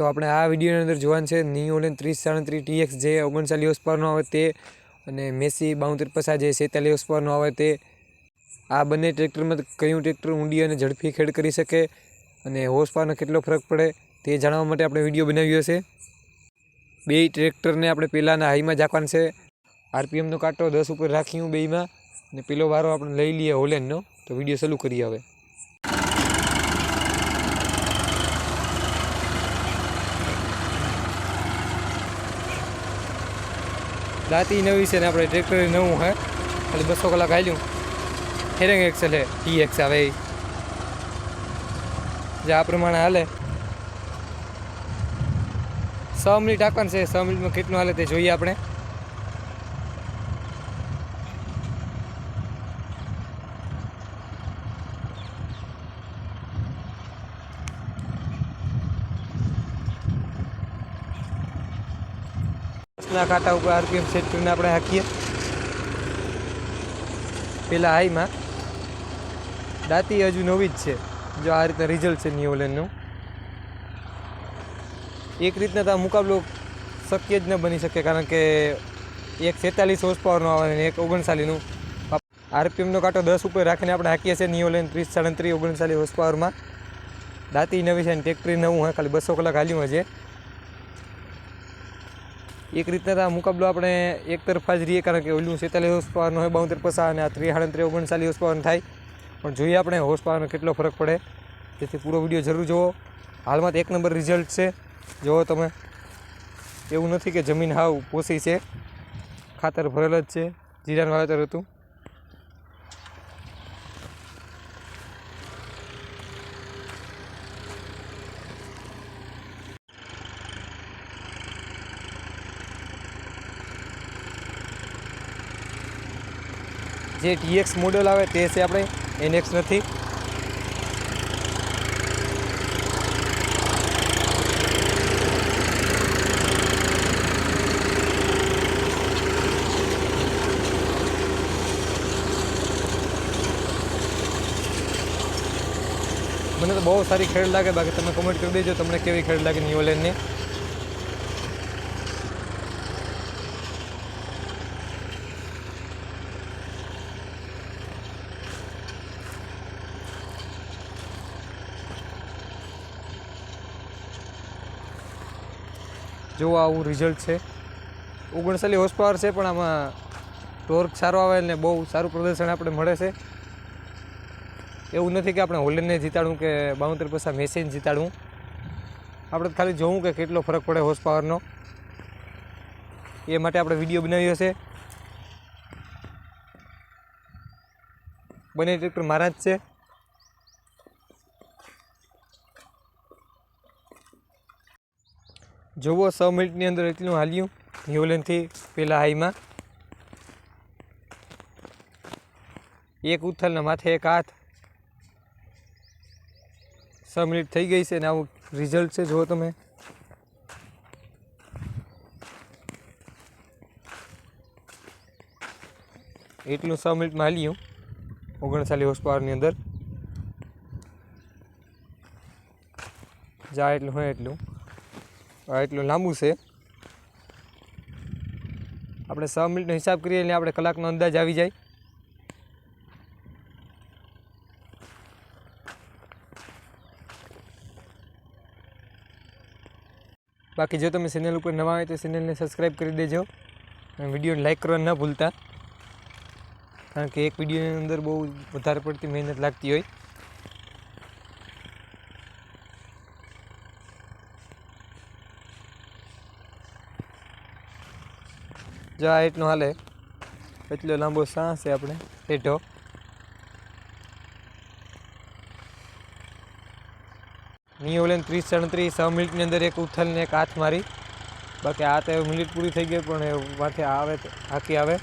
તો આપણે આ વિડીયોની અંદર જોવાનું છે નિયોલેન ત્રીસ સાડત્રીસ ટીએક્સ જે ઓગણચાલીસ હોર્સ પાવરનો આવે તે અને મેસી બાઉતેર પસા જે સેતાલીસ ઓસ પાવરનો આવે તે. આ બંને ટ્રેક્ટરમાં કયું ટ્રેક્ટર ઊંડી અને ઝડપી ખેડ કરી શકે અને હોર્સ પાવરનો કેટલો ફરક પડે તે જાણવા માટે આપણે વીડિયો બનાવ્યો છે બે ટ્રેક્ટરને આપણે પહેલાંના હાઈમાં ઝાંકવાનું છે. આરપીએમનો કાંટો દસ ઉપર રાખ્યું બેમાં અને પેલો વારો આપણે લઈ લઈએ હોલેન્ડનો તો વીડિયો ચાલુ કરીએ હવે. દાંતી નવી છે ને આપણે ટ્રેક્ટર નવું હે. એટલે બસો કલાક હાલ્યું. હેરેંગ એક્સેલ હે. ટી એક્સ આવે એ. જે આ પ્રમાણે હાલે. છ મિનિટ આપવાનું છે. છ મિનિટમાં કેટલું હાલે તે જોઈએ આપણે. ના કાંટા ઉપર આરપીએમ સેટ આપણે હાકીએ. પેલા હાઈમાં. દાંતી હજુ નવી જ છે. જો આ રીતના રિઝલ્ટ છે નિયોલેનનું. એક રીતના તો આ મુકાબલો શક્ય જ ન બની શકે કારણ કે એક છેતાલીસ હોર્સ પાવરનો આવે અને એક ઓગણસાલીનું. આરપીએમનો કાંટો દસ ઉપર રાખીને આપણે હાકીએ છીએ નિયોલેન ત્રીસ સાડત્રીસ ઓગણસાલીસ હોર્સ પાવરમાં દાંતી નવી છે અને ટેક્ટરી નવું હોય ખાલી બસો કલાક હાલ્યું હશે. એક રીતના મુકાબલો આપણે એક તરફા જ રહીએ કારણ કે ઓલું સેતાલીસ હોર્સ પાવરનો હોય બાઉતેર પસા અને આ ત્રીસ, સાડત્રીસ, ઓગણચાલીસ હોર્સ પાવરનો થાય. પણ જોઈએ આપણે હોર્સ પાવરનો કેટલો ફરક પડે. તેથી પૂરો વીડિયો જરૂર જુઓ. હાલમાં તો એક નંબર રિઝલ્ટ છે. જુઓ તમે. એવું નથી કે જમીન હાવ પોસી છે. ખાતર ભરેલ જ છે. જીરાનું વાવેતર હતું. જે ટીએક્સ મોડલ આવે તે છે આપણે એનએક્સ નથી. મને તો બહુ સારી ખેડ લાગે, બાકી તમે કમેન્ટ કરી દેજો, તમને કેવી ખેડ લાગે નિયોલેનની જો આવું રિઝલ્ટ છે. ઓગણસાલી હોર્સ છે, પણ આમાં ટોર્ક સારો આવે ને બહુ સારું પ્રદર્શન આપણે મળે છે. એવું નથી કે આપણે હોલેન્ડને જીતાડવું કે બાઉતેર પૈસા મેસીને જીતાડવું. આપણે ખાલી જોવું કે કેટલો ફરક પડે હોર્સ પાવરનો એ માટે આપણે વીડિયો બનાવ્યો છે. બંને ટ્રેક્ટર મારા જ છે. જોવો સો મિનિટની અંદર એટલું હાલ્યું. ન્યુલેનથી પેલા હાઈમાં. એક ઉથલના માથે એક હાથ. છ મિનિટ થઈ ગઈ છે ને આવું રિઝલ્ટ છે, જુઓ તમે. એટલું છ મિનિટમાં હાલ્યું. ઓગણચાલીસ હોર્સ પાવરની અંદર. જા એટલું હોય એટલું. એટલું લાંબુ છે. આપણે છ મિનિટનો હિસાબ કરીએ એટલે આપણે કલાકનો અંદાજ આવી જાય. બાકી જો તમે ચેનલ ઉપર નવા હોય તો ચેનલને સબસ્ક્રાઈબ કરી દેજો અને વિડીયોને લાઈક કરવા ન ભૂલતા. કારણ કે એક વિડીયોની અંદર બહુ વધારે પડતી મહેનત લાગતી હોય. જો આ એટલું હાલે. એટલો લાંબો સાહ છે આપણે. હેઠો. નિયોલેન ત્રીસ સાડત્રીસ છ મિનિટની અંદર એક ઉથલને એક હાથ મારી. બાકી આ તો મિનિટ પૂરી થઈ ગઈ પણ માથે આવે હાકી આવે.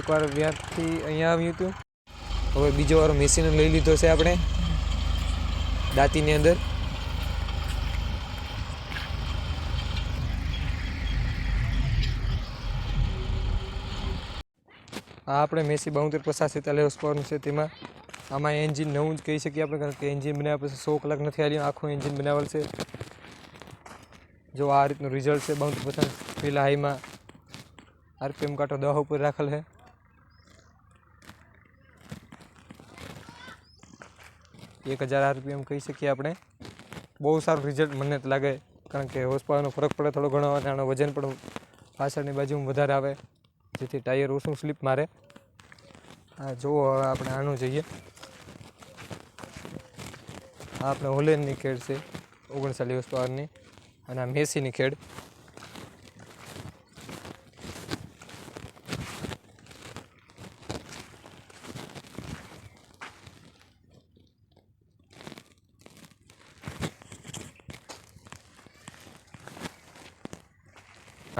એકવાર વ્યાજથી અહીંયા આવ્યું હતું હવે બીજો વાર મેસીન લઈ લીધો છે આપણે. દાંતીની અંદર. આ આપણે મેસી બાઉતેર પચાસ સિત્તાલીસ હોર્સ પાવરનું છે તેમાં આમાં એન્જિન નવું જ કહી શકીએ આપણે, કારણ કે એન્જિન બનાવ્યા પછી સો કલાક નથી આવ્યું આખું એન્જિન બનાવેલ છે. જો આ રીતનું રિઝલ્ટ છે બાઉન્સ પસંદ પહેલાં હાઈમાં આરપીએમ કાંટો દહ ઉપર રાખેલ છે. એક હજાર આરપીએમ કહી શકીએ આપણે. બહુ સારું રિઝલ્ટ મને લાગે, કારણ કે હોસ્પાનો ફરક પડે થોડો ઘણો, અને આનો વજન પણ પાછળની બાજુમાં વધારે આવે. જેથી ટાયર ઓછું સ્લીપ મારે. આ જુઓ હવે આપણે આનું જઈએ. આ આપણે હોલેન્ડની ખેડ છે, ઓગણચાલીસ પાવરની અને આ મેસીની ખેડ.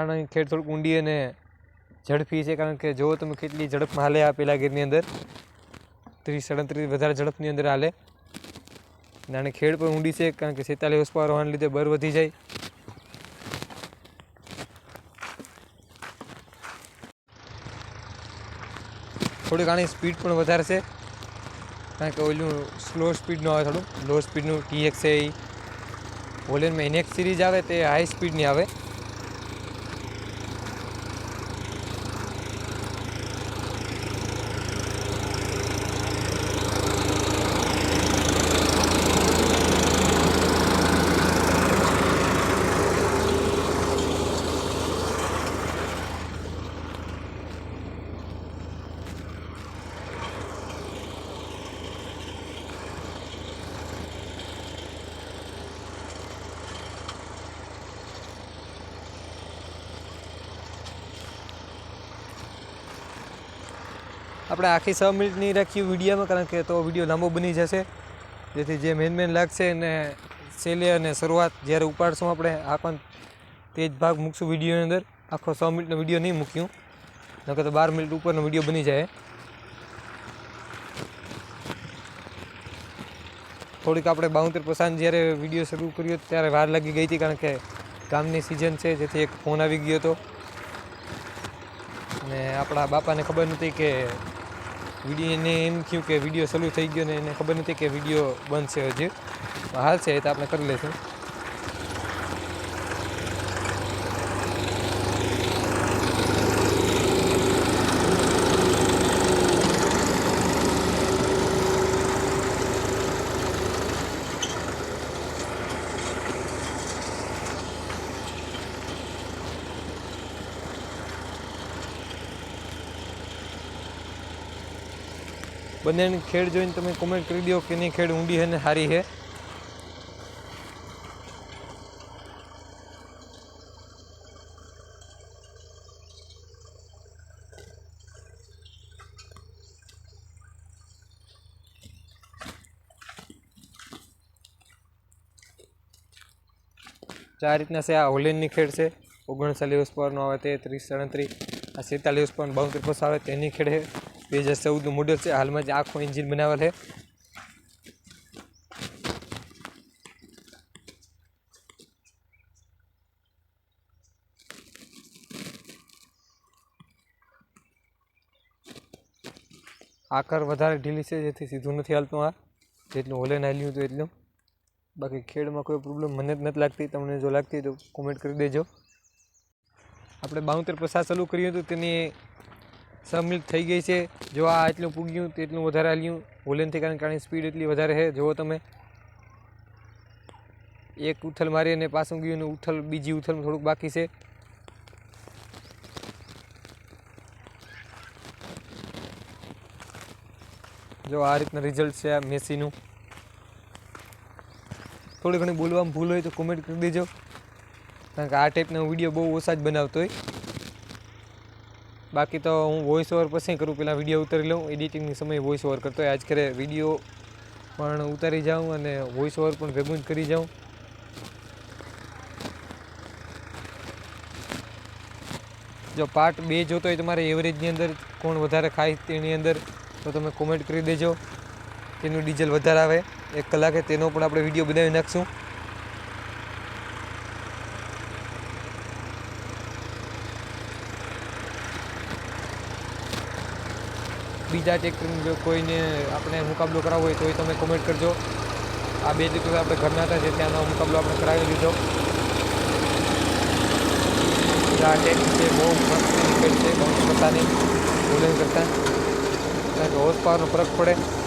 આની ખેડ થોડુંક ઊંડી અને ઝડપી છે, કારણ કે જો તમે કેટલી ઝડપમાં હાલે આ પેલા ગીરની અંદર. ત્રીસ સડત્રીસ વધારે ઝડપની અંદર હાલે. નાની ખેડ પણ ઊંડી છે, કારણ કે સેતાલીસ હોર્સ પાવર હોવાને લીધે બર વધી જાય. થોડી ઘણી સ્પીડ પણ વધારે છે, કારણ કે ઓલું સ્લો સ્પીડનું આવે થોડું. લો સ્પીડનું ટીએક્સ એ ઓલેનમાં એનેક્સ સિરીઝ આવે, તે હાઈ સ્પીડની આવે. આપણે આખી છ મિનિટની રાખીએ વિડીયોમાં, કારણ કે તો વીડિયો લાંબો બની જશે. જેથી જે મેન મેન લાગશે એને છેલ્લે અને શરૂઆત જ્યારે ઉપાડશું આપણે, આ પણ તે જ ભાગ મૂકશું વિડીયોની અંદર. આખો છ મિનિટનો વીડિયો નહીં મૂક્યું. નકર તો બાર મિનિટ ઉપરનો વીડિયો બની જાય. થોડીક આપણે બાઉતેર પસાન જ્યારે વીડિયો શરૂ કર્યો ત્યારે વાર લાગી ગઈ હતી, કારણ કે ગામની સિઝન છે, જેથી એક ફોન આવી ગયો હતો. અને આપણા બાપાને ખબર નહોતી કે વીડિયો એને એમ થયું કે વીડિયો ચાલુ થઈ ગયો ને એને ખબર નથી કે વીડિયો બંધ છે હજી. હાલ છે, એ તો આપણે કરી લઈશું. બંનેની ખેડ જોઈને તમે કોમેન્ટ કરી દો કે નહીં ખેડ ઊંડી છે ને સારી છે. ચાર રીતના છે, આ હોલેન્ડની ખેડ છે. ઓગણચાલીસ પરનો આવે તે ત્રીસ, સાડત્રીસ. આ સેતાલીસ પર બાઉતેર વર્ષ આવે તેની ખેડ છે. બે હજાર ચૌદનું મોડલ છે. હાલમાં જ આખું એન્જિન બનાવેલ છે. આકાર વધારે ઢીલી છે, જેથી સીધું નથી હાલતું આ. જેટલું હોલેન હાલ્યું હતું એટલું. બાકી ખેડમાં કોઈ પ્રોબ્લેમ મને જ નથી લાગતી. તમને જો લાગતી તો કોમેન્ટ કરી દેજો. આપણે બાઉતેર પ્રસાર ચાલુ કર્યું હતું, તેની છ થઈ ગઈ છે. જો આ એટલું પૂગ્યું તેટલું વધારે હાલ્યું હોલેનથી કારણ સ્પીડ એટલી વધારે છે. જુઓ તમે. એક ઉથલ મારી અને પાછું ગયું અને ઉથલ, બીજી ઉથલમાં થોડુંક બાકી છે. જો આ રીતના રિઝલ્ટ છે આ મેસીનું. થોડી ઘણી બોલવામાં ભૂલ હોય તો કોમેન્ટ કરી દેજો. કારણ કે આ ટાઈપનો વીડિયો બહુ ઓછા જ બનાવતો હોય. બાકી તો હું વોઇસ ઓવર પછી કરું પહેલાં વીડિયો ઉતારી લઉં એડિટિંગની સમય વોઇસ ઓવર કરતો. આજ કરે વીડિયો પણ ઉતારી જાઉં અને વોઇસ ઓવર પણ ભેગું જ કરી જાઉં. જો પાર્ટ બે જોતો હોય તમારે એવરેજની અંદર કોણ વધારે ખાય તેની અંદર, તો તમે કોમેન્ટ કરી દેજો. તેનું ડીઝલ વધારે આવે. એક કલાકે તેનો પણ આપણે વીડિયો બનાવી નાખશું. બીજા ટ્રેક્ટરને કોઈને આપણે મુકાબલો કરાવવો હોય તો એ તમે કોમેન્ટ કરજો. આ બે ટ્રેક્ટર આપણે ઘરના હતા જે ત્યાંનો મુકાબલો આપણે કરાવી લીધો. આ ટ્રેક્ટર છે, બહુ મસ્ત નીકળે છે, બહુ પોતાની. બોલિંગ કરતાં. કારણ કે હોસ પાવરનો ફરક પડે.